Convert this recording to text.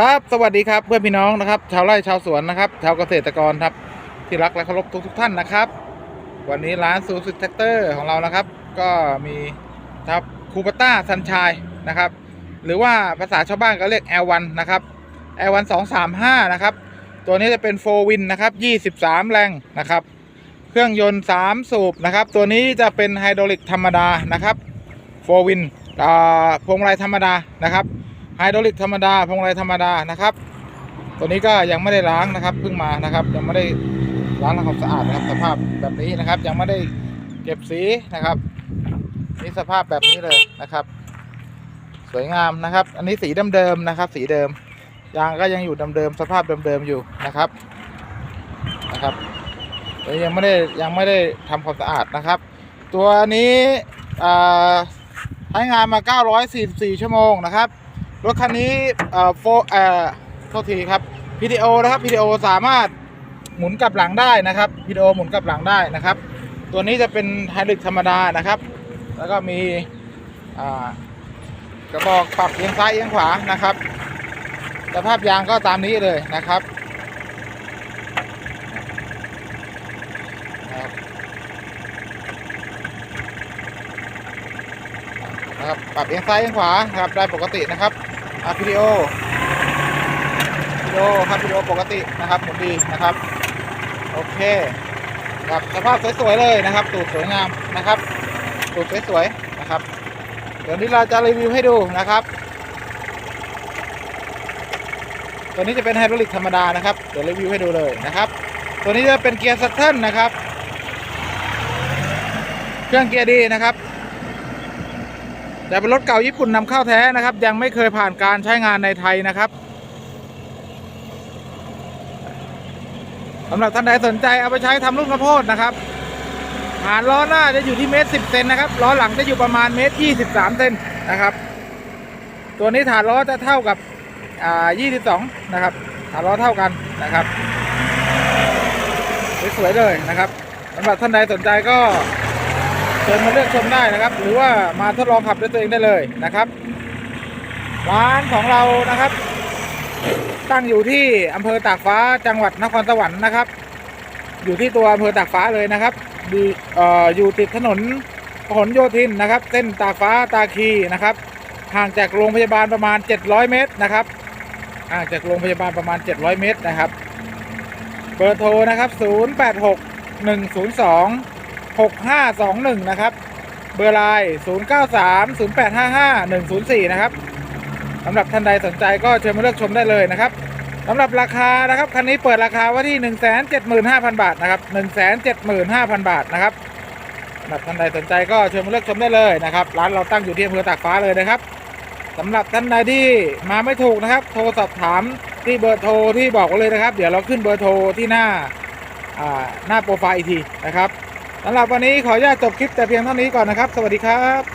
ครับสวัสดีครับเพื่อนพี่น้องนะครับ ชาวไร่ชาวสวนนะครับ ชาวเกษตรกรครับที่รักและเคารพทุกทุกท่านนะครับ วันนี้ร้านซูซิแท็กเตอร์ของเรานะครับ ก็มีครับคูปต้าซันชายนะครับ หรือว่าภาษาชาวบ้านก็เรียก L1 นะครับ L1 235 นะครับ ตัวนี้จะเป็นโฟวินนะครับ23 แรงนะครับ เครื่องยนต์ 3 สูบนะครับ ตัวนี้จะเป็นไฮดรอลิกธรรมดานะครับโฟวินพวงมาลัยธรรมดานะครับ ไฮดรอลิกธรรมดาพวงมาลัยธรรมดานะครับ ตัวนี้ก็ยังไม่ได้ล้างนะครับเพิ่งมานะครับยังไม่ได้ล้างทำความสะอาดนะครับ สภาพแบบนี้นะครับ ยังไม่ได้เก็บสีนะครับนี่สภาพแบบนี้เลยนะครับ สวยงามนะครับ อันนี้สีเดิมๆนะครับ สีเดิมยางก็ยังอยู่เดิมๆสภาพเดิมๆอยู่นะครับนะครับยังไม่ได้ยังไม่ได้ทำความสะอาดนะครับ ตัวนี้ใช้งานมา 944 ชั่วโมงนะครับ รถคันนี้เอ่อโฟเอ่อโทษทีครับพีดีโอนะครับพีดีโอสามารถหมุนกลับหลังได้นะครับพีดีโอหมุนกลับหลังได้นะครับ ตัวนี้จะเป็นไฮดรอลิกธรรมดานะครับ แล้วก็มีอ่ากระบอกปรับเอียงซ้ายเอียงขวานะครับสภาพยางก็ตามนี้เลยนะครับนะครับปรับเอียงซ้ายเอียงขวานะครับได้ปกตินะครับ อะวิดีโอวิดีโอครับวิดีโอปกตินะครับหมุนดีนะครับ โอเคครับสภาพสวยๆเลยนะครับตูดสวยงามนะครับตูดสวยๆนะครับ เดี๋ยวนี้เราจะรีวิวให้ดูนะครับ ตัวนี้จะเป็นไฮดรอลิกธรรมดานะครับเดี๋ยวรีวิวให้ดูเลยนะครับ ตัวนี้จะเป็นเกียร์ซัตเทิลนะครับ เครื่องเกียร์ดีนะครับ แต่เป็นรถเก่าญี่ปุ่นนำเข้าแท้นะครับ ยังไม่เคยผ่านการใช้งานในไทยนะครับสำหรับท่านใดสนใจเอาไปใช้ทำลูกข้าวโพดนะครับฐานล้อหน้าจะอยู่ที่เมตรสิบเซนนะครับล้อหลังจะอยู่ประมาณเมตรยี่สิบสามเซนนะครับ ตัวนี้ฐานล้อจะเท่ากับอ่ายี่สิบสองนะครับฐานล้อเท่ากันนะครับสวยๆเลยนะครับสำหรับท่านใดสนใจก็ เชิญมาเลือกชมได้นะครับ หรือว่ามาทดลองขับด้วยตัวเองได้เลยนะครับ ร้านของเรานะครับ ตั้งอยู่ที่อำเภอตากฟ้าจังหวัดนครสวรรค์นะครับ อยู่ที่ตัวอำเภอตากฟ้าเลยนะครับดีเอ่ออยู่ติดถนนพหลโยธินนะครับ เส้นตากฟ้าตาคีนะครับ ห่างจากโรงพยาบาลประมาณ 700 เมตรนะครับห่างจากโรงพยาบาลประมาณ 700 เมตรนะครับ เบอร์โทรนะครับ 086 102 6521 นะครับ เบอร์ไลน์093 0855 104 นะครับสำหรับท่านใดสนใจก็เชิญมาเลือกชมได้เลยนะครับสำหรับราคานะครับคันนี้เปิดราคาไว้ที่ 1 7 5 0 0 0 บาทนะครับ1 7 5 0 0 0 บาทนะครับสำหรับท่านใดสนใจก็เชิญมาเลือกชมได้เลยนะครับร้านเราตั้งอยู่ที่อำเภอตากฟ้าเลยนะครับสำหรับท่านใดที่มาไม่ถูกนะครับ โทรสอบถามที่เบอร์โทรที่บอกไว้เลยนะครับ เดี๋ยวเราขึ้นเบอร์โทรที่หน้าหน้าโปรไฟล์อีกทีนะครับ สำหรับวันนี้ขออนุญาตจบคลิปแต่เพียงเท่านี้ก่อนนะครับ สวัสดีครับ